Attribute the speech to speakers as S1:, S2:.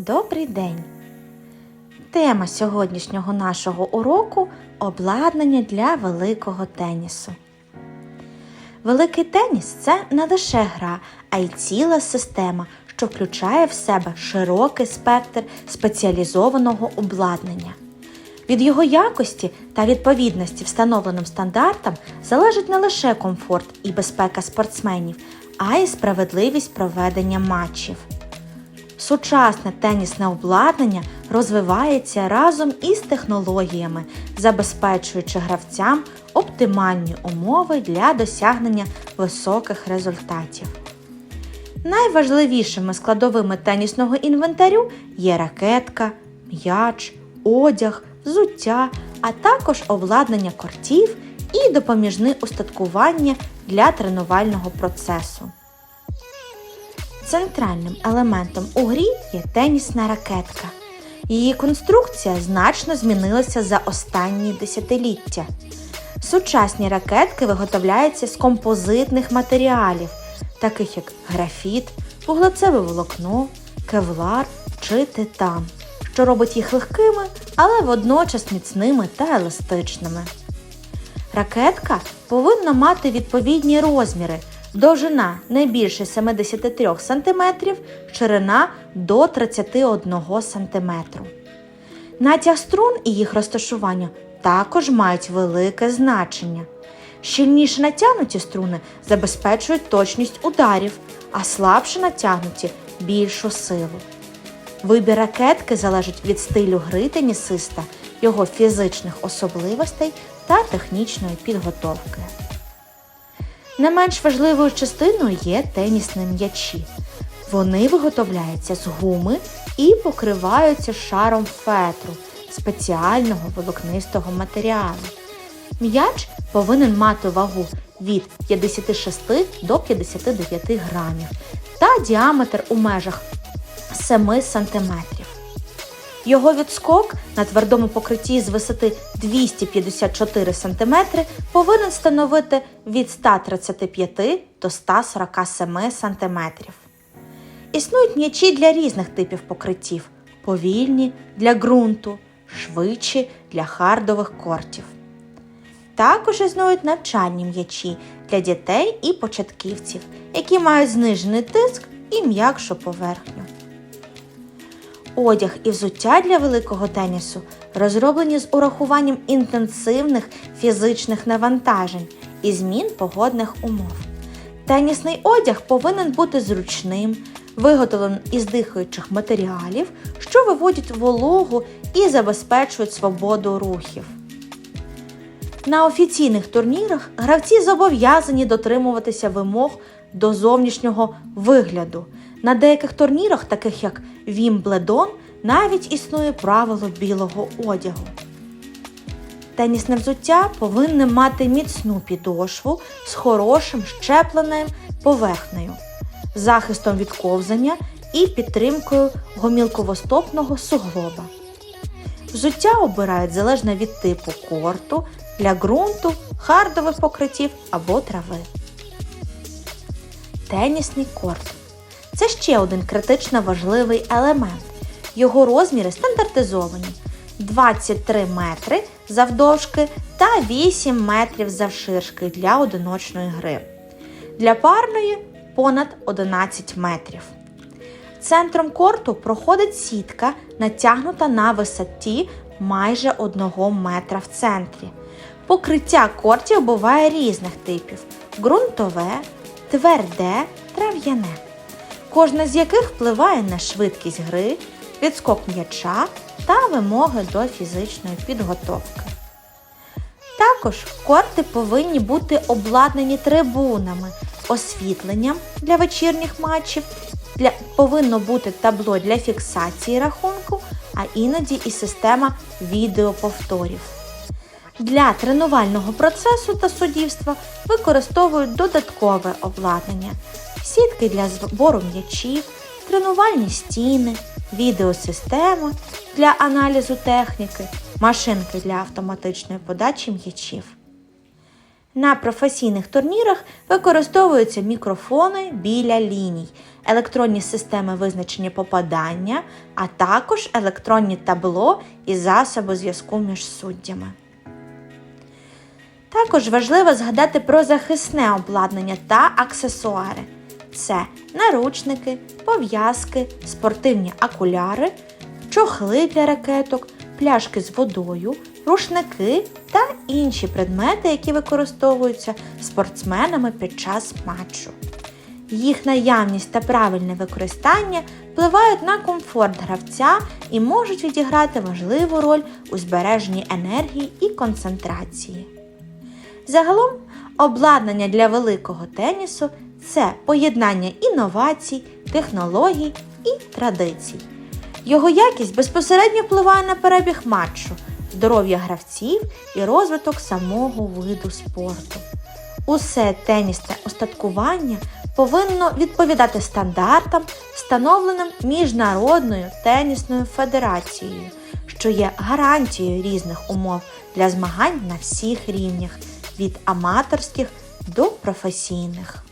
S1: Добрий день! Тема сьогоднішнього нашого уроку обладнання для великого тенісу. Великий теніс це не лише гра, а й ціла система, що включає в себе широкий спектр спеціалізованого обладнання. Від його якості та відповідності встановленим стандартам залежить не лише комфорт і безпека спортсменів, а й справедливість проведення матчів. Сучасне тенісне обладнання розвивається разом із технологіями, забезпечуючи гравцям оптимальні умови для досягнення високих результатів. Найважливішими складовими тенісного інвентарю є ракетка, м'яч, одяг, взуття, а також обладнання кортів і допоміжне устаткування для тренувального процесу. Центральним елементом у грі є тенісна ракетка. Її конструкція значно змінилася за останні десятиліття. Сучасні ракетки виготовляються з композитних матеріалів, таких як графіт, вуглецеве волокно, кевлар чи титан, що робить їх легкими, але водночас міцними та еластичними. Ракетка повинна мати відповідні розміри. Довжина не більше 73 см, ширина до 31 см. Натяг струн і їх розташування також мають велике значення. Щільніше натягнуті струни забезпечують точність ударів, а слабше натягнуті більшу силу. Вибір ракетки залежить від стилю гри тенісиста, його фізичних особливостей та технічної підготовки. Не менш важливою частиною є тенісні м'ячі. Вони виготовляються з гуми і покриваються шаром фетру спеціального волокнистого матеріалу. М'яч повинен мати вагу від 56 до 59 грамів та діаметр у межах 7 см. Його відскок на твердому покритті з висоти 254 см повинен становити від 135 до 147 см. Існують м'ячі для різних типів покриттів: повільні для ґрунту, швидші для хардових кортів. Також існують навчальні м'ячі для дітей і початківців, які мають знижений тиск і м'якшу поверхню. Одяг і взуття для великого тенісу розроблені з урахуванням інтенсивних фізичних навантажень і змін погодних умов. Тенісний одяг повинен бути зручним, виготовленим із дихаючих матеріалів, що виводять вологу і забезпечують свободу рухів. На офіційних турнірах гравці зобов'язані дотримуватися вимог до зовнішнього вигляду. На деяких турнірах, таких як Вімбледон, навіть існує правило білого одягу. Тенісне взуття повинне мати міцну підошву з хорошим щепленою поверхнею, захистом від ковзання і підтримкою гомілковостопного суглоба. Взуття обирають залежно від типу корту, для ґрунту, хардових покриттів або трави. Тенісний корт це ще один критично важливий елемент. Його розміри стандартизовані 23 метри завдовжки та 8 метрів завширшки для одиночної гри. Для парної понад 11 метрів. Центром корту проходить сітка, натягнута на висоті майже 1 метра в центрі. Покриття кортів буває різних типів: ґрунтове, тверде, трав'яне. Кожна з яких впливає на швидкість гри, відскок м'яча та вимоги до фізичної підготовки. Також корти повинні бути обладнані трибунами, освітленням для вечірніх матчів, для, повинно бути табло для фіксації рахунку, а іноді і система відеоповторів. Для тренувального процесу та суддівства використовують додаткове обладнання, сітки для збору м'ячів, тренувальні стіни, відеосистеми для аналізу техніки, машинки для автоматичної подачі м'ячів. На професійних турнірах використовуються мікрофони біля ліній, електронні системи визначення попадання, а також електронні табло і засоби зв'язку між суддями. Також важливо згадати про захисне обладнання та аксесуари. Це наручники, пов'язки, спортивні окуляри, чохли для ракеток, пляшки з водою, рушники та інші предмети, які використовуються спортсменами під час матчу. Їх наявність та правильне використання впливають на комфорт гравця і можуть відіграти важливу роль у збереженні енергії і концентрації. Загалом, обладнання для великого тенісу це поєднання інновацій, технологій і традицій. Його якість безпосередньо впливає на перебіг матчу, здоров'я гравців і розвиток самого виду спорту. Усе тенісне остаткування повинно відповідати стандартам, встановленим Міжнародною тенісною федерацією, що є гарантією різних умов для змагань на всіх рівнях від аматорських до професійних.